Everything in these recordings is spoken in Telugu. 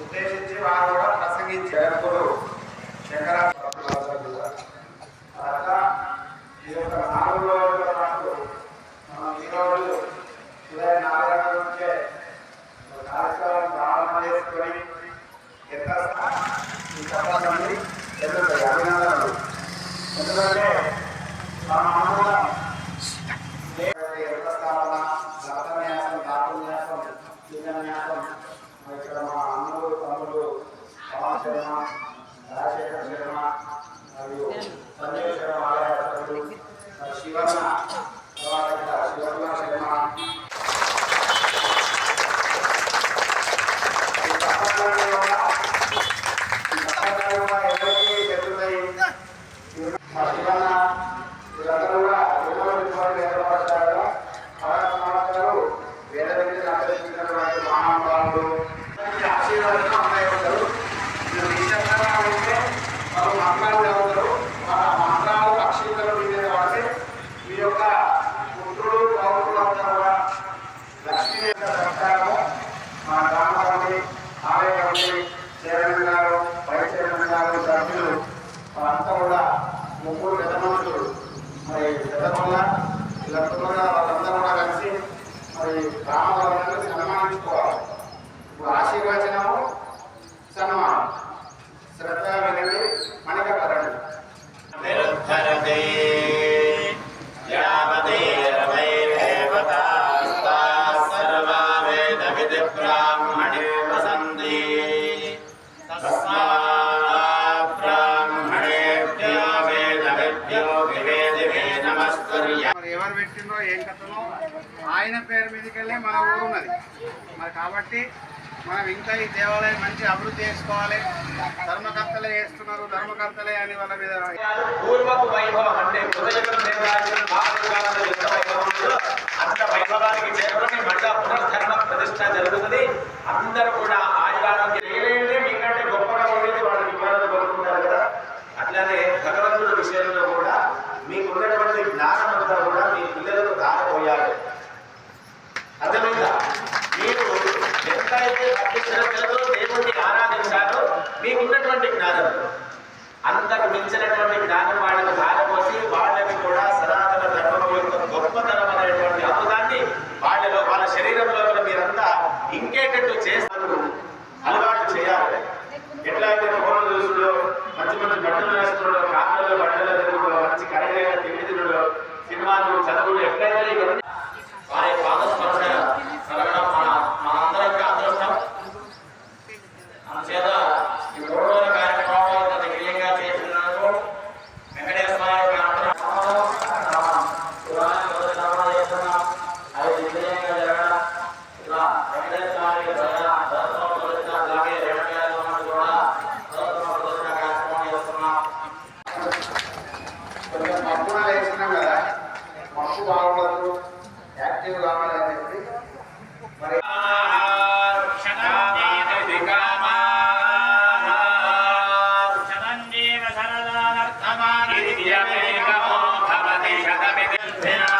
ఉద్దేశించి వారు కూడా ప్రసంగించేటప్పుడు శంకరా ఈ యొక్క నాలుగు రోజుల మనం ఈ రోజు ఉదయం నాలుగు నుంచే కార్యక్రమం ప్రారంభం చేసుకొని ఎంత ఈ అభినందనలు. ఎందుకంటే ఎవరు పెట్టిందో ఏం కథనో ఆయన పేరు మీదకెళ్ళే మన ఊరు ఉన్నది మరి కాబట్టి మనం ఇంకా ఈ దేవాలయం మంచి అభివృద్ధి చేసుకోవాలి. ధర్మకర్తలే చేస్తున్నారు ధర్మకర్తలే అని వాళ్ళ మీద వైభవం పునర్ధర్మ ప్రతిష్ట జరుగుతుంది. అందరూ కూడా ఆయురారోగ్య జ్ఞానం అంతకు మించినటువంటి జ్ఞానం వాళ్ళకి భారత Yeah.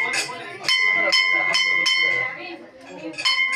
Thank you.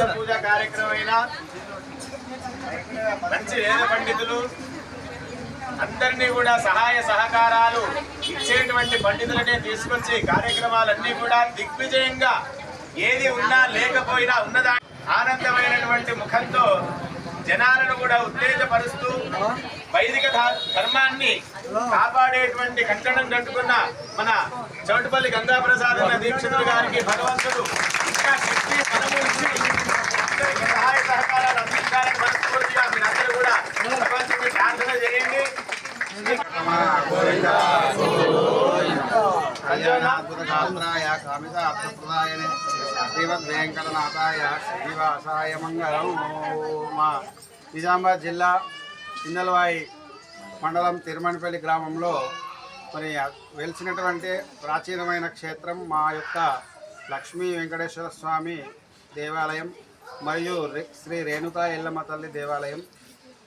పెద్ద పూజ కార్యక్రమమైన మంచి వేద పండితులు అందరినీ కూడా సహాయ సహకారాలు ఇచ్చేటువంటి పండితులనే తీసుకొచ్చి కార్యక్రమాలన్నీ కూడా దిగ్విజయంగా ఏది ఉన్నా లేకపోయినా ఉన్నదా ఆనందమైనటువంటి ముఖంతో జనాలను కూడా ఉత్తేజపరుస్తూ వైదిక ధర్మాన్ని కాపాడేటువంటి కంకణం కట్టుకున్న మన చౌటుపల్లి గంగాప్రసాద్ అన్న దీక్షితులు గారికి భగవంతుడు ఇంకా శక్తి బలము ఇచ్చి అందరికీ సహాయ సహకారాలు అందించాలని మనస్ఫూర్తిగా మీరందరూ కూడా భగవంతుడిని ప్రార్థన చేయండి అద్భుతగాత్రాయ కామిత అర్థప్రదాయనే శ్రీమద్ వెంకటనాథాయ శ్రీవాసాయ మంగళం మా నిజామాబాద్ జిల్లా చిందలవాయి మండలం తిరుమణపల్లి గ్రామంలో మరి వెలిసినటువంటి ప్రాచీనమైన క్షేత్రం మా యొక్క లక్ష్మీ వెంకటేశ్వర స్వామి దేవాలయం మరియు శ్రీ రేణుకా ఎల్లమ్మ తల్లి దేవాలయం.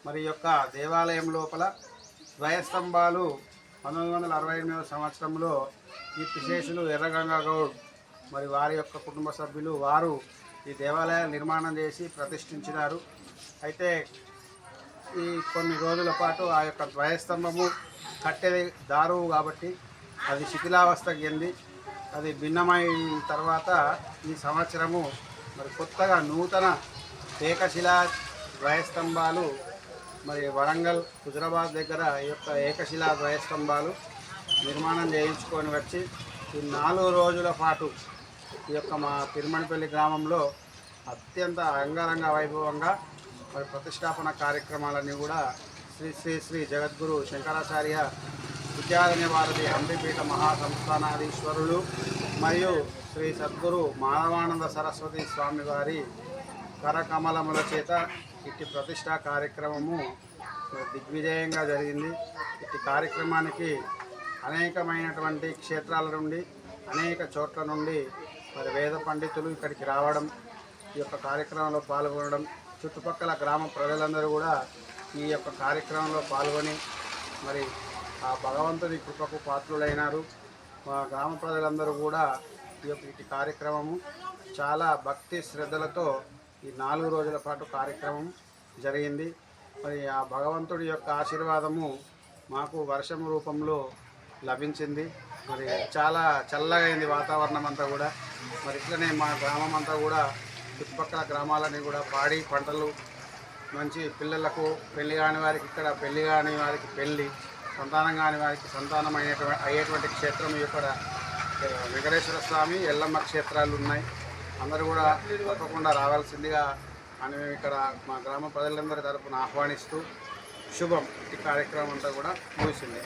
మరి యొక్క దేవాలయం లోపల ద్వయస్తంభాలు పంతొమ్మిది వందల అరవై ఎనిమిదవ సంవత్సరంలో కీర్తిశేషులు ఎర్రగంగా గౌడ్ మరి వారి యొక్క కుటుంబ సభ్యులు వారు ఈ దేవాలయాలు నిర్మాణం చేసి ప్రతిష్ఠించినారు. అయితే ఈ కొన్ని రోజుల పాటు ఆ యొక్క ద్వయస్తంభము కట్టెది దారువు కాబట్టి అది శిథిలావస్థ చెంది అది భిన్నమైన తర్వాత ఈ సంవత్సరము మరి కొత్తగా నూతన ఏకశిలా ద్వయస్తంభాలు మరి వరంగల్ హుజరాబాద్ దగ్గర ఈ యొక్క ఏకశిలా ద్వయస్తంభాలు నిర్మాణం చేయించుకొని వచ్చి ఈ నాలుగు రోజుల పాటు ఈ యొక్క మా తిరుమణపల్లి గ్రామంలో అత్యంత అంగరంగ వైభవంగా మరి ప్రతిష్టాపన కార్యక్రమాలన్నీ కూడా శ్రీ శ్రీ శ్రీ జగద్గురు శంకరాచార్య విద్యారణ్య భారతి అంబిపీఠ మహాసంస్థానాధీశ్వరులు మరియు శ్రీ సద్గురు మానవానంద సరస్వతి స్వామి వారి కరకమలముల చేత ఇట్టి ప్రతిష్టా కార్యక్రమము దిగ్విజయంగా జరిగింది. ఇట్టి కార్యక్రమానికి అనేకమైనటువంటి క్షేత్రాల నుండి అనేక చోట్ల నుండి మరి వేద పండితులు ఇక్కడికి రావడం ఈ యొక్క కార్యక్రమంలో పాల్గొనడం చుట్టుపక్కల గ్రామ ప్రజలందరూ కూడా ఈ యొక్క కార్యక్రమంలో పాల్గొని మరి ఆ భగవంతుని కృపకు పాత్రులైనారు. మా గ్రామ ప్రజలందరూ కూడా ఈ యొక్క ఈ కార్యక్రమము చాలా భక్తి శ్రద్ధలతో ఈ నాలుగు రోజుల పాటు కార్యక్రమం జరిగింది. మరి ఆ భగవంతుడి యొక్క ఆశీర్వాదము మాకు వర్షం రూపంలో లభించింది. మరి చాలా చల్లగా వాతావరణం అంతా కూడా. మరి ఇట్లనే మా గ్రామం అంతా కూడా చుట్టుపక్కల గ్రామాలని కూడా పాడి పంటలు మంచి పిల్లలకు పెళ్ళి కాని వారికి ఇక్కడ పెళ్ళి కాని వారికి పెళ్ళి సంతానం కాని వారికి సంతానం అయ్యేటువంటి క్షేత్రం ఇక్కడ వెంకటేశ్వర స్వామి ఎల్లమ్మ క్షేత్రాలు ఉన్నాయి. అందరూ కూడా తప్పకుండా రావాల్సిందిగా అని మేము ఇక్కడ మా గ్రామ ప్రజలందరి తరపున ఆహ్వానిస్తూ శుభం ఈ కార్యక్రమం అంతా కూడా ముగిసింది.